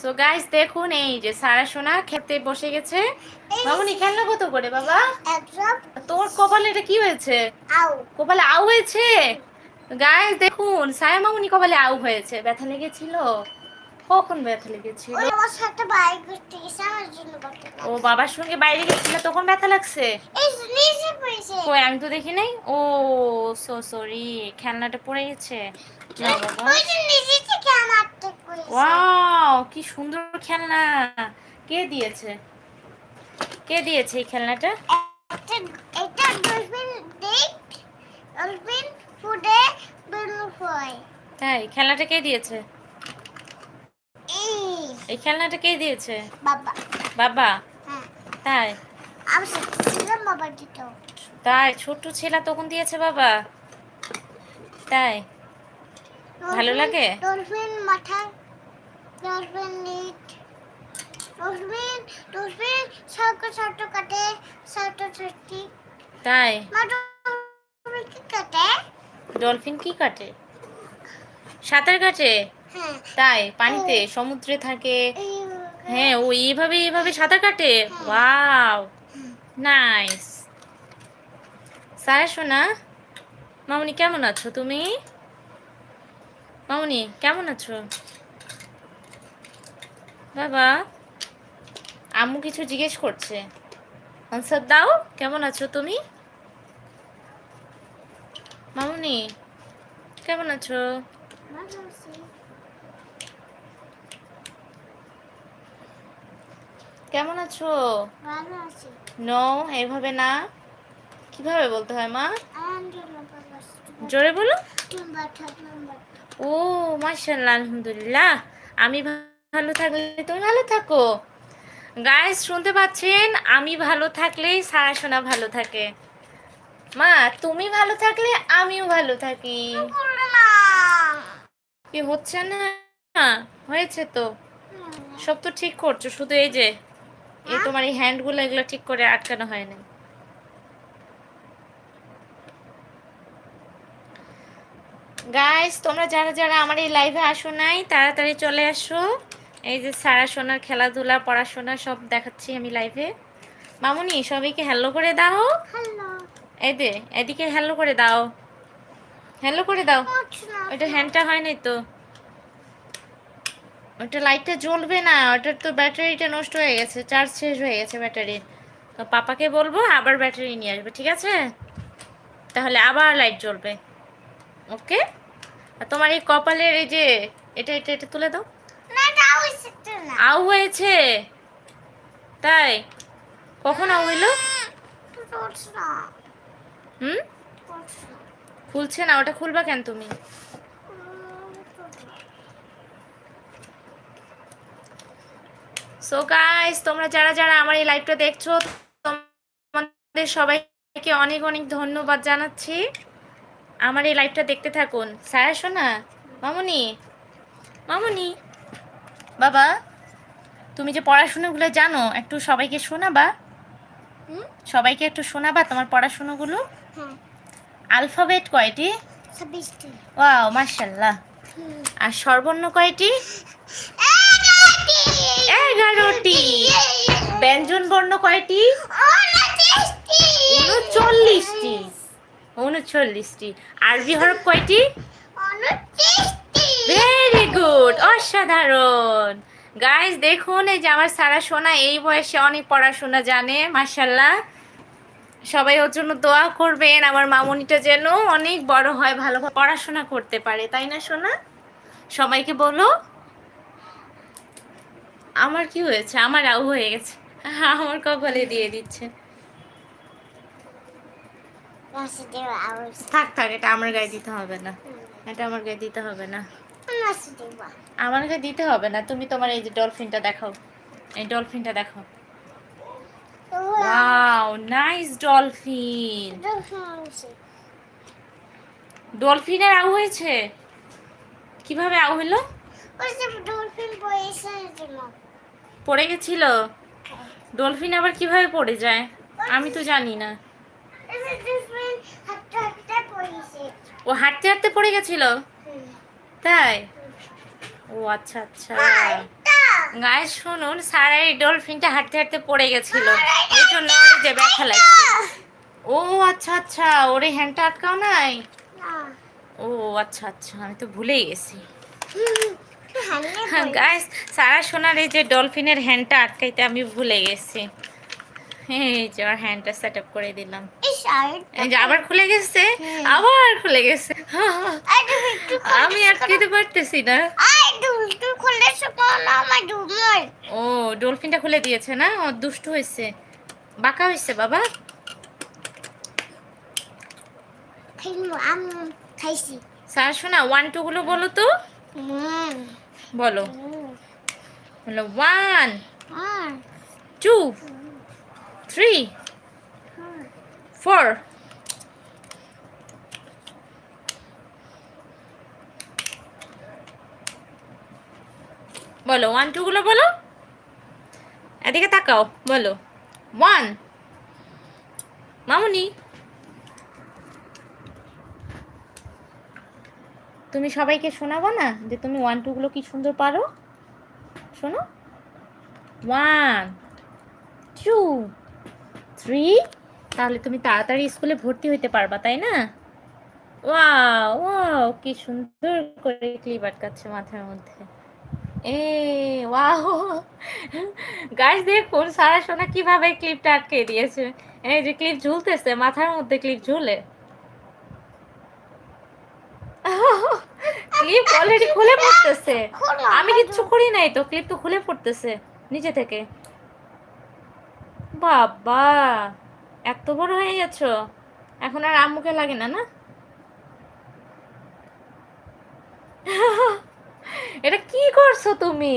So guys দেখুন এই যে সারা সোনা খেতে বসে গেছে। মামুনি খেলনা কত করে বাবা? তোর কপালে এটা কি হয়েছে? কপালে আউ হয়েছে? গাইস দেখুন সায়া মামুনি কপালে আউ হয়েছে। ব্যথা লেগেছিল? কখন ব্যথা লেগেছিল? ও বাবার সঙ্গে বাইরে গেছিল তখন ব্যথা লাগছে? আমি তো দেখি নাই? ও সো সরি খেলনাটা পড়ে গেছে। ওয়াও কি সুন্দর খেলনা কে দিয়েছে কে দিয়েছে এই খেলনাটা এটা ডলফিন দেখ ডলফিন ফুডে বেলু হয় তাই খেলনাটা কে দিয়েছে এই খেলনাটা কে দিয়েছে বাবা বাবা তাই আমি শিখছিলাম বাবা দিত তাই ছোট ছেলে তখন দিয়েছে বাবা তাই ভালো লাগে? ডলফিন মাথা ডলফিন নিট। ডলফিন ডলফিন ছোট ছোট কাটে ছোট ছোট তাই? ডলফিন কি কাটে? ডলফিন কি কাটে? সাঁতার কাটে? হ্যাঁ। তাই? পানিতে সমুদ্রে থাকে? হ্যাঁ ও এইভাবে এইভাবে সাঁতার কাটে? ওয়াও। নাইস। সারা সোনা মামুনি কেমন আছো তুমি? মামুনি কেমন আছো? বাবা আম্মু কিছু জিজ্ঞেস করছে। আনসার দাও কেমন আছো তুমি? মামনি কেমন আছো? কেমন আছো? নো এইভাবে না। কীভাবে বলতে হয় মা? জোরে বলো। ও মাশাল্লাহ আলহামদুলিল্লাহ। আমি ভালো থাকলে, তুমি ভালো থাকো। গাইস শুনতে পাচ্ছেন? আমি ভালো থাকলেই সারা সোনা ভালো থাকে। মা, তুমি ভালো থাকলে আমিও ভালো থাকি। কি হচ্ছে না? হয়েছে তো। সব তো ঠিক করছ, শুধু এই যে, এই তোমার এই হ্যান্ডগুলো এগুলো ঠিক করে আটকানো হয় না গাইস তোমরা যারা যারা আমার এই লাইভে আসো নাই তাড়াতাড়ি চলে আসো। এই যে সারা সোনার খেলাধুলা পড়াশোনা সব দেখাচ্ছি আমি লাইভে মামুনি সবাইকে হ্যালো করে দাও। হ্যালো এই দে এদিকে হ্যালো করে দাও। হ্যালো করে দাও। ওইটা হ্যান্ডটা হয় নাই তো। ওটা লাইটটা জ্বলবে না ওটার তো ব্যাটারিটা নষ্ট হয়ে গেছে চার্জ শেষ হয়ে গেছে ব্যাটারির। তো পাপাকে বলব আবার ব্যাটারি নিয়ে আসবে ঠিক আছে? তাহলে আবার লাইট জ্বলবে। ওকে? আর তোমার এই কপালের এই যে এটা এটা এটা তুলে দাও। আউ হয়েছে তাই? কখন আউ হইল? হুম? খুলছে না ওটা খুলবা কেন তুমি? সো গাইস তোমরা যারা যারা আমার এই লাইভটা দেখছ তোমাদের সবাইকে অনেক অনেক ধন্যবাদ জানাচ্ছি। আমার এই লাইভটা দেখতে থাকুন। সায়া শোনা মামনি মামুনি। বাবা তুমি যে পড়াশোনাগুলো জানো একটু সবাইকে শোনাবা? হুম? সবাইকে একটু শোনাবা তোমার পড়াশোনাগুলো? হ্যাঁ। আলফাবেট কয়টি? ওয়াও মাশাল্লাহ আর সর্বর্ণ কয়টি? এগারোটি। ব্যঞ্জন বর্ণ কয়টি উনচল্লিশটি। উনচল্লিশটি আরবি হরফ কয়টি? ভেরি গুড অসাধারণ। গাইস দেখুন এই যে আমার সারা সোনা এই বয়সে অনেক পড়াশোনা জানে মাশাল্লাহ সবাই ওর জন্য দোয়া করবেন আমার মামুনিটা যেন অনেক বড় হয় ভালো পড়াশোনা করতে পারে তাই না সোনা? সবাইকে বলো। আমার কি হয়েছে? আমার আউ হয়ে গেছে। আমার কপালে দিয়ে দিচ্ছে। থাক থাক এটা আমার গায়ে দিতে হবে না। এটা আমার গায়ে দিতে হবে না। আমার গায়ে দিতে হবে না। তুমি তোমার এই যে ডলফিনটা দেখাও। এই ডলফিনটা দেখাও। ওয়াও নাইস ডলফিন ডলফিনের আউ হয়েছে? কীভাবে আউ হলো? পড়ে গেছিল। ডলফিন আবার কীভাবে পড়ে যায়? আমি তো জানি না। ও হাঁটতে হাঁটতে পড়ে গেছিল? তাই? ও আচ্ছা আচ্ছা। গায়ে শুনুন সারা এই ডলফিনটা হাঁটতে হাঁটতে পড়ে গেছিল। এই জন্য যে ব্যথা লাগছে। ও আচ্ছা আচ্ছা ওরে হ্যান্ডটা আটকাও নাই? ও আচ্ছা আচ্ছা আমি তো ভুলেই গেছি। হালে গাইস সারা সোনার এই যে ডলফিনের হ্যান্ডটা আটকাইতে আমি ভুলে গেছি। এই যে হ্যান্ডটা সেট আপ করে দিলাম। আবার খুলে গেছে? হ্যাঁ। আবার খুলে গেছে। আমি আটকাইতে পারতেছি না। ও ডলফিনটা খুলে দিয়েছে না? ও দুষ্টু হয়েছে। বাঁকা হয়েছে বাবা। স্যার শোনা ওয়ান টু গুলো বলো তো। বলো। বলো ওয়ান টু থ্রি ফোর বলো ওয়ান টু গুলো বলো। এদিকে তাকাও, বলো। ওয়ান মামুনি। তুমি সবাইকে শোনাবো না যে তুমি ওয়ান টু গুলো কি সুন্দর পারো? শোনো। ওয়ান টু থ্রি তাহলে তুমি তাড়াতাড়ি স্কুলে ভর্তি হইতে পারবা, তাই না? ওয়াও কি সুন্দর করে ক্লিপ আটকাচ্ছে মাথার মধ্যে। এ ওয়াও গাছ দেখুন, সারা সোনা কীভাবে ক্লিপটা আটকে দিয়েছে। এই যে ক্লিপ ঝুলতেছে, মাথার মধ্যে ক্লিপ ঝুলে। ক্লিপ অলরেডি খুলে পড়তেছে। আমি কিচ্ছু করি নাই তো ক্লিপ তো খুলে পড়তেছে নিচে থেকে। বাবা, এত বড় হয়ে গেছো। এখন আর আম্মুকে লাগে না না? এটা কি করছ তুমি?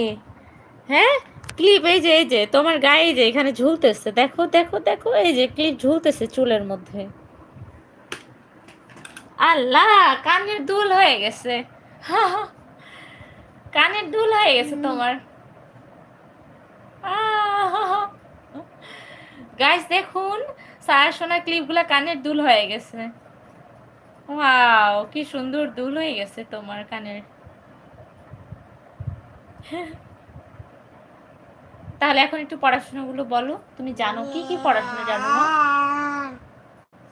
হ্যাঁ? ক্লিপ এই যে এই যে, তোমার গায়ে যে, এখানে ঝুলতেছে। দেখো দেখো দেখো, এই যে ক্লিপ ঝুলতেছে চুলের মধ্যে। আল্লাহ, কানের দুল হয়ে গেছে। কানের দুল হয়ে গেছে তোমার। গাইস দেখুন সায়া সোনার ক্লিপগুলো কানের দুল হয়ে গেছে। ওয়াও কি সুন্দর দুল হয়ে গেছে তোমার কানের। তাহলে এখন একটু পড়াশোনাগুলো বলো। তুমি জানো কি কি পড়াশোনা জানো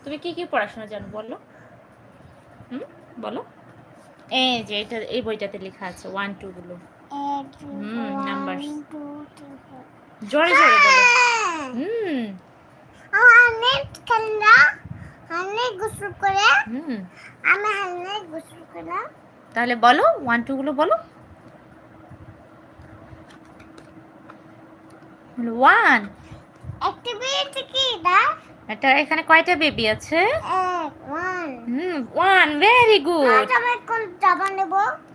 তুমি কি কি পড়াশোনা জানো বলো। হুম বলো। এই যে এটা এই বইটাতে লেখা আছে ওয়ান টু গুলো। হুম, numbers. জোরে জোরে বলো। হুম। অনেক ঠান্ডা অনেক গোসল করে হুম। আমি অনেক গোসল করে। তাহলে বলো ওয়ান টু গুলো বলো। ওয়ান অ্যাক্টিভিটি কি না এটা এখানে কয়টা বেবি আছে? হুম ওয়ান ভেরি গুড আজ আমি কোন জামা নেব।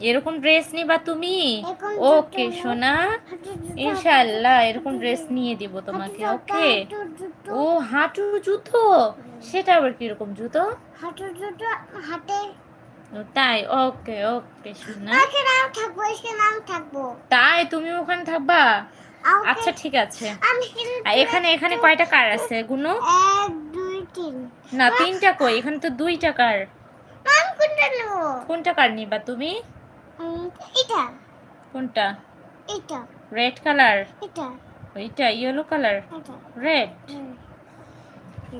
এরকম ড্রেস নিবা তুমি? ওকে সোনা। হাঁটু জুতো, এরকম ড্রেস নিয়ে দিব তোমাকে ওকে জুতো, হাঁটু জুতো, ও হাঁটু জুতো? সেটা আবার কীরকম জুতো? হাঁটু জুতো হাতে তাই? ওকে ওকে সোনা। এখানে থাকব এখানে থাকব। তাই তুমি ওখানে থাকবা? আচ্ছা ঠিক আছে। এখানে এখানে কয়টা কার আছে গুনো? না তিনটা কই? এখানে তো দুইটা কার। কোনটা কার নিবা তুমি? এটা। কোনটা? এটা। রেড কালার এটা। ওইটা ইয়েলো কালার এটা। রেড।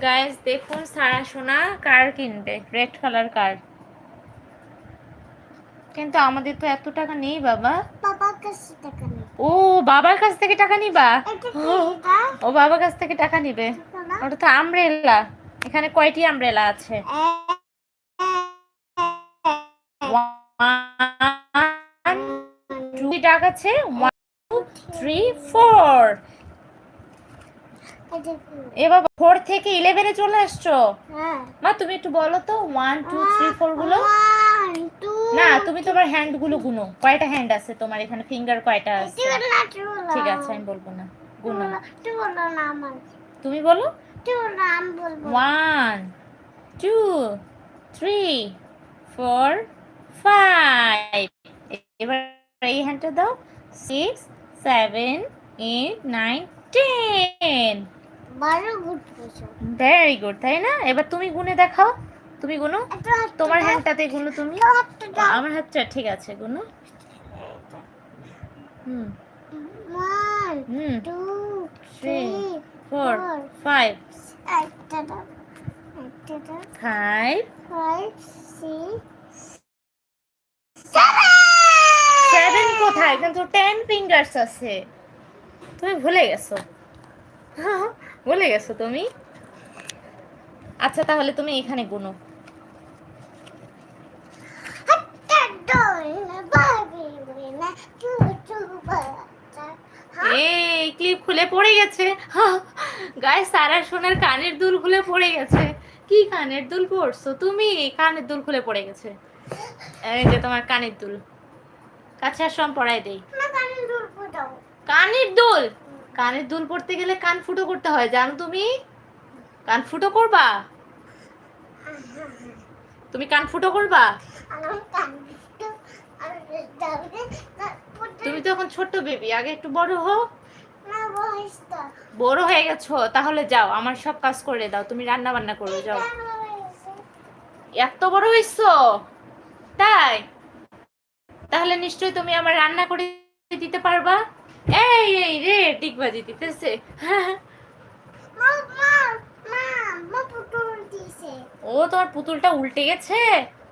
গাইস দেখুন সারা সোনা কার কিনবে? রেড কালার কার? কিন্তু আমাদের তো এত টাকা নেই বাবা। বাবার কাছে টাকা। ও বাবার কাছ থেকে টাকা নিবা? ও, বাবার কাছ থেকে টাকা নিবে। ওটা তো আমব্রেলা এখানে কয়টি আমব্রেলা আছে? ওয়ান আছে। ওয়ান টু থ্রি ফোর এ বাবা ফোর থেকে ইলেভেনে চলে আসছো? হ্যাঁ। মা তুমি একটু বলো তো। ওয়ান টু থ্রি ফোরগুলো। না তুমি তোমার হ্যান্ডগুলো গুনো। কয়টা হ্যান্ড আছে তোমার? এখানে ফিঙ্গার কয়টা আছে। ঠিক আছে আমি বলব না। গুনো তুমি বলো। One two three four five এবার এই হ্যান্ডটা দাও। Six seven eight nine ten very good তাই না? এবার তুমি গুনে দেখাও। তুমি গুনো? তোমার হ্যান্ডটাতে গুনো তুমি। আমার হাতটা ঠিক আছে গুনো। হুম। হুম। Three four. Five. Five. Seven. কোথায়? কিন্তু টেন ফিঙ্গার্স আছে। তুমি ভুলে গেছো। ভুলে গেছো তুমি? আচ্ছা তাহলে তুমি এখানে গুনো। এই ক্লিপ খুলে পড়ে গেছে। গায়ে সারা সোনার কানের দুল খুলে পড়ে গেছে। কি কানের দুল পড়ছো তুমি? কানের দুল খুলে পড়ে গেছে। এই যে তোমার কানের দুল। কাছে আসো, আমি পড়াই দেই। কানের দুল? কানের দুল পড়তে গেলে কান ফুটো করতে হয়, জানো তুমি? কান ফুটো করবা? তুমি কান ফুটো করবা? তুমি তো এখন ছোট্ট বেবি আগে একটু বড় হও। বড় হয়ে গেছো তাহলে যাও আমার সব কাজ করে দাও তুমি রান্না বান্না করো যাও। এত বড় হইছো তাই? তাহলে নিশ্চয়ই তুমি আমার রান্না করে দিতে পারবা? এই এই রে টিকবাজি দিতেছে। ও তোমার পুতুলটা উল্টে গেছে?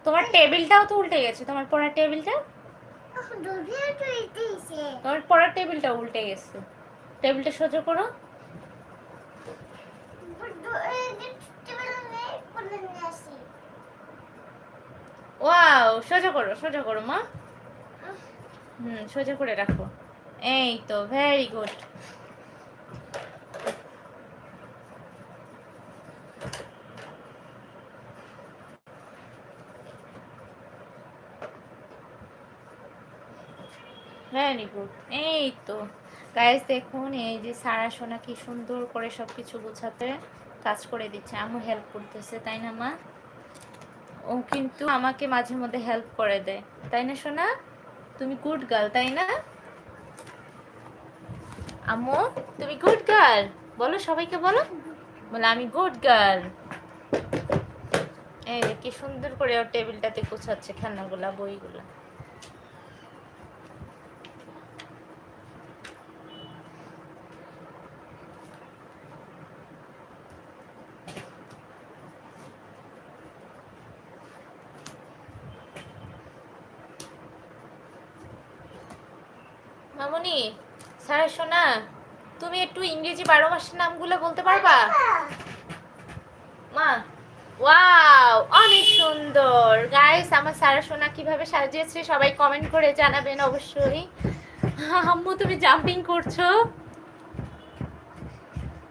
তোমার টেবিলটাও তো উল্টে গেছে তোমার পড়ার টেবিলটা? তোমার পড়ার টেবিলটা উল্টে গেছে। টেবিলটা সোজা করো। ওয়াও, সোজা করো সোজা করো মা। হুম, সোজা করে রাখো। এই তো ভেরি গুড ভেরি গুড এই তো। গাইস দেখুন, এই যে সারা সোনা কি সুন্দর করে সবকিছু গুছাতে কাজ করে দিচ্ছে। আমু হেল্প করতেছে, তাই না, মা? ও কিন্তু আমাকে মাঝে মধ্যে হেল্প করে দেয়। তাই না, সোনা? তুমি গুড গার্ল তাই না? আম্মু, তুমি গুড গার্ল বলো সবাইকে বলো। বলে, আমি গুড গার্ল এই কি সুন্দর করে ওর টেবিলটাতে গোছাচ্ছে, খেলনাগুলা, বইগুলা মামনি স্যার শোনা তুমি একটু ইংরেজি বারো মাসের নামগুলো বলতে পারবা? মা, ওয়াও, অনেক সুন্দর। গাইস আমার সারা সোনা কীভাবে সাজিয়েছে সবাই কমেন্ট করে জানাবেন অবশ্যই। আম্মু, তুমি জাম্পিং করছ?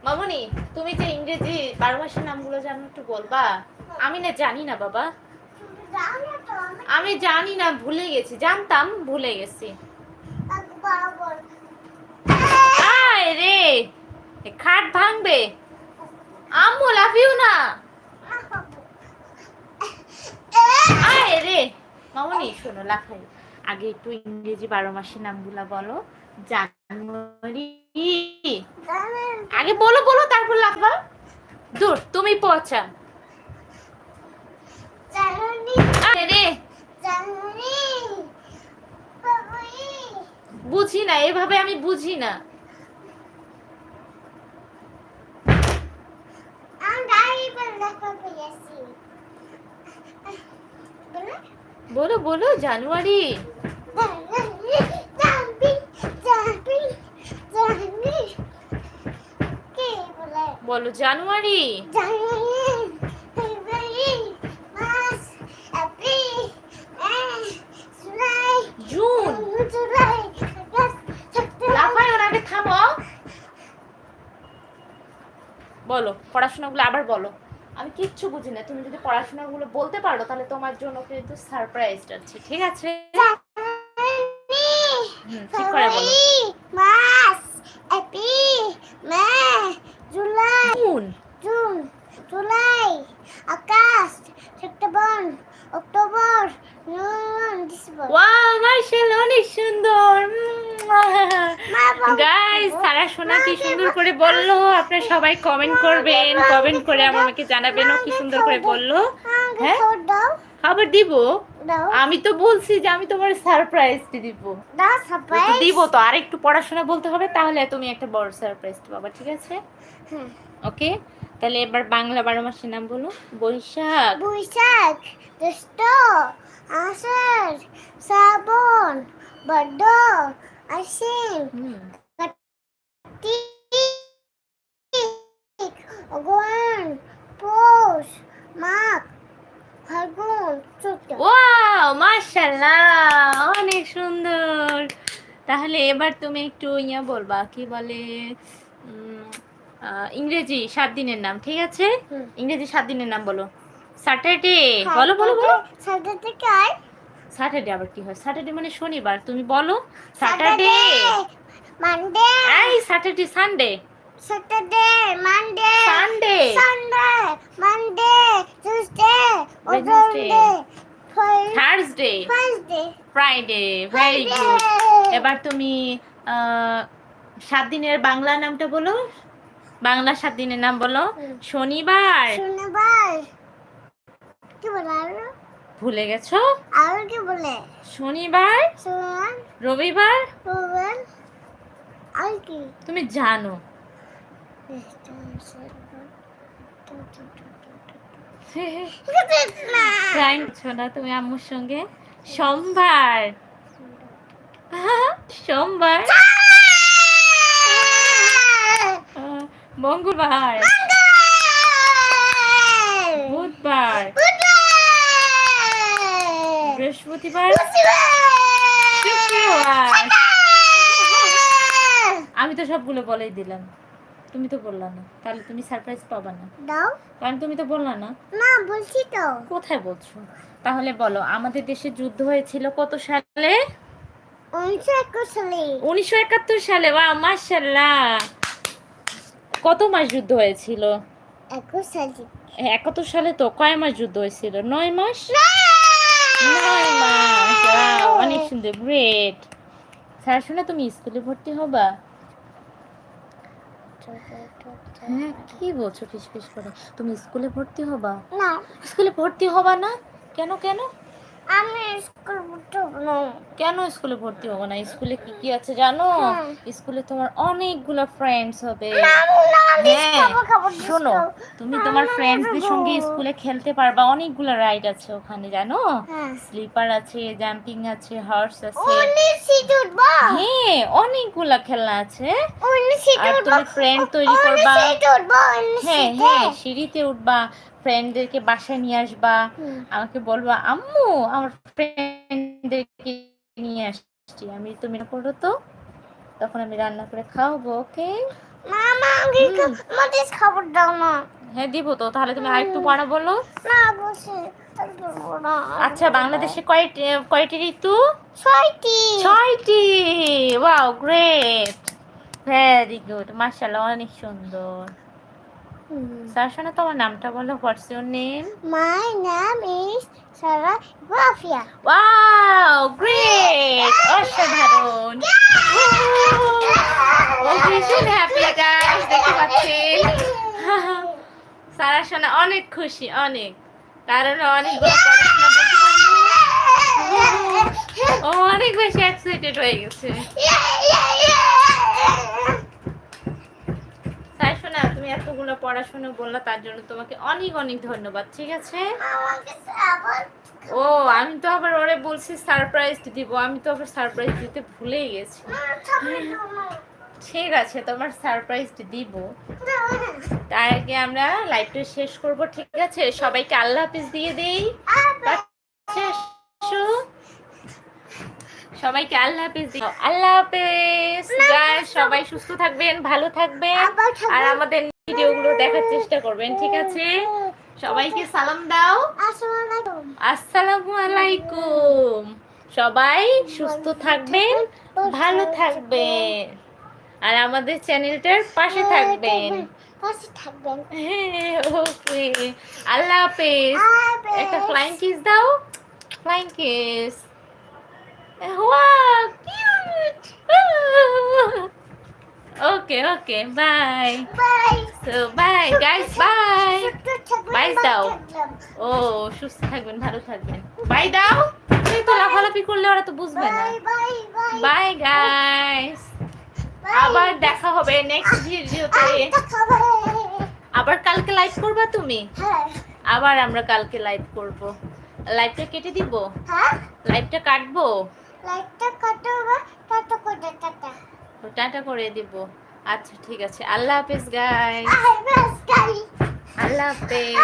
মামনি, তুমি যে ইংরেজি বারো মাসের নামগুলো জানো একটু বলবা। আমি না জানি না বাবা। আমি জানি না, ভুলে গেছি। জানতাম, ভুলে গেছি। আয় রে? খাট ভাঙবে। আম্মু লাফিও না? আয় রে। মামনি শোনো লাফাই আগে একটু ইংরেজি বারো মাসের নামগুলা বলো। জানুয়ারি। আগে বলো বলো তারপর লাফবা দূর তুমি পচা। বুঝি না এভাবে আমি বুঝি না। বলো বলো জানুয়ারি। বলো জানুয়ারি। জুন লাফায় ওর আগে থামো বলো পড়াশোনাগুলো আবার বলো। আমি কিচ্ছু বুঝি না। তুমি যদি পড়াশোনাগুলো বলতে পারো তাহলে তোমার জন্য কিন্তু সারপ্রাইজ আছে। ঠিক আছে? হুম, ঠিক করে বলো। মাস May July June June July August September October November December. Wow মাশাআল্লাহ অনেক সুন্দর। গাইস সারা সোনা কি সুন্দর করে বলল। আপনারা সবাই কমেন্ট করবেন কমেন্ট করে আমাকে জানাবেন কি সুন্দর করে বলল। হ্যাঁ? খাবার দিব? আমি তো বলছি যে আমি তোমার সারপ্রাইজ দিব। দিব তো আর একটু পড়াশোনা বলতে হবে তাহলে তুমি একটা বড় সারপ্রাইজ পাবা ঠিক আছে? হ্যাঁ। ওকে তাহলে এবার বাংলা বারো মাসের নাম বলো। বৈশাখ। বৈশাখ জ্যৈষ্ঠ আষাঢ় শ্রাবণ বড্ড কার্তিক পৌষ মাঘ ফাল্গুন ওয়াও মাশাআল্লাহ অনেক সুন্দর। তাহলে এবার তুমি একটু ইয়া বলবা কি বলে ইংরেজি সাত দিনের নাম ঠিক আছে? ইংরেজি সাত দিনের নাম বলো। স্যাটারডে বলো বলো বলো। স্যাটারডে কার স্যাটারডে আবার কি হয়? স্যাটারডে মানে শনিবার। তুমি বলো স্যাটারডে মানডে এই Saturday Sunday Saturday Monday Sunday Sunday Monday Tuesday. Wednesday Thursday Friday Friday very good এবার তুমি সাত দিনের বাংলা নামটা বলো। বাংলা সাত দিনের নাম বলো। শনিবার। শনিবার। কি বলে ভুলে গেছো? আর কি বলে। শনিবার রবিবার? আর কি? তুমি জানো। তুমি আম্মুর সঙ্গে? সোমবার। সোমবার? মঙ্গলবার। বুধবার। বৃহস্পতিবার। শুক্রবার। আমি তো সবগুলো বলেই দিলাম। তুমি তো বললা না। তাহলে তুমি সারপ্রাইজ পাবা না। দাও। কারণ তুমি তো বললা না। না বলছি তো। কোথায় বলছো? তাহলে বলো আমাদের দেশে যুদ্ধ হয়েছিল কত সালে? উনিশশো একুশ সালে। উনিশশো একাত্তর সালে বা মার্শাল্লাহ কত মাস যুদ্ধ হয়েছিল? একাত্তর সালে তো কয় মাস যুদ্ধ হয়েছিল? নয় মাস? নয় মাস অনেক সুন্দর গ্রেট স্যার শুনে তুমি স্কুলে ভর্তি হবা? হ্যাঁ কি বলছো ফিস ফিস করে? তুমি স্কুলে ভর্তি হবা? না। স্কুলে ভর্তি হবা না? কেন কেন? আমি স্কুল পড়তে না। কেন স্কুলে ভর্তি হব না? স্কুলে কি কি আছে জানো? হ্যাঁ। স্কুলে তোমার অনেকগুলো ফ্রেন্ডস হবে। হ্যাঁ শোনো তুমি তোমার ফ্রেন্ডসদের সঙ্গে স্কুলে খেলতে পারবা। অনেকগুলো রাইড আছে ওখানে জানো? হ্যাঁ। স্লিপার আছে জাম্পিং আছে হর্স আছে। হ্যাঁ অনেকগুলা খেলনা আছে। আর তুমি ফ্রেন্ড তৈরি করবা। হ্যাঁ হ্যাঁ সিঁড়িতে উঠবা। ফ্রেন্ডদেরকে বাসায় নিয়ে আসবা আমাকে বলবা আম্মু আমার ফ্রেন্ডদেরকে নিয়ে আসছি। আমি তুমি না করো তো? তখন আমি রান্না করে খাওয়াবো ওকে? না মা আমাকে আমাদের খাবার দাও না। হ্যাঁ দিব তো। তাহলে তুমি আরেকটু পড়া বলো। না বসে। আচ্ছা বাংলাদেশে কয়টি কয়টি ঋতু? ছয়টি। ছয়টি! Wow great! Very good! মাশাআল্লাহ অনেক সুন্দর। স্যার শোনো তোমার নামটা বলো হোয়াটস ইউর নেম মাই নাম is Sara Bafia wow great অসাধারণ। ভীষণ হ্যাপি গাইস দেখতে পাচ্ছেন। সারা শোনা অনেক খুশি অনেক। কারণ অনেকগুলো পড়াশোনা বলতে পারল ও অনেক বেশি এক্সাইটেড হয়ে গেছে। শোনা তুমি এতগুলো পড়াশোনা বললা তার জন্য তোমাকে অনেক অনেক ধন্যবাদ ঠিক আছে? ও আমি তো আবার ওরে বলছি সারপ্রাইজ দিব আমি তো আবার সারপ্রাইজ দিতে ভুলেই গেছি। ঠিক আছে তোমার সারপ্রাইজ দিব। তার আগে আমরা লাইভটা শেষ করব ঠিক আছে? সবাইকে আল্লাহ হাফিজ দিয়ে দেই। শেষ সবাইকে আল্লাহ হাফেজ দিই আল্লাহ হাফেজ। সবাই সুস্থ থাকবেন ভালো থাকবেন আর আমাদের ভিডিওগুলো দেখার চেষ্টা করবেন ঠিক আছে? সবাইকে সালাম দাও। আসসালামু আসসালামু আলাইকুম। সবাই সুস্থ থাকবেন ভালো থাকবেন। আর আমাদের চ্যানেলটার পাশে থাকবেন। পাশে থাকবেন। হ্যাঁ ওকে। আল্লাহ হাফেজ। একটা ফ্লাইং কিস দাও। Flying kiss cute okay okay bye bye so bye guys bye সুস্থ Bye দাও। ও সুস্থ থাকবেন ভালো থাকবেন। বাই দাও তুমি তো লাফালাফি করলে ওরা তো বুঝবে না। বাই গাইস আবার দেখা হবে নেক্সট ভিডিওতে আবার কালকে লাইভ করবা তুমি? হ্যাঁ। আবার আমরা কালকে লাইভ করব। লাইভটা কেটে দিব? হ্যাঁ। লাইভটা কাটবো? লাইটটা কাটো বা টাটা করে টাটা। ও, টাটা করে দিব। আচ্ছা ঠিক আছে। আল্লাহ হাফেজ গাই আল্লাহ হাফেজ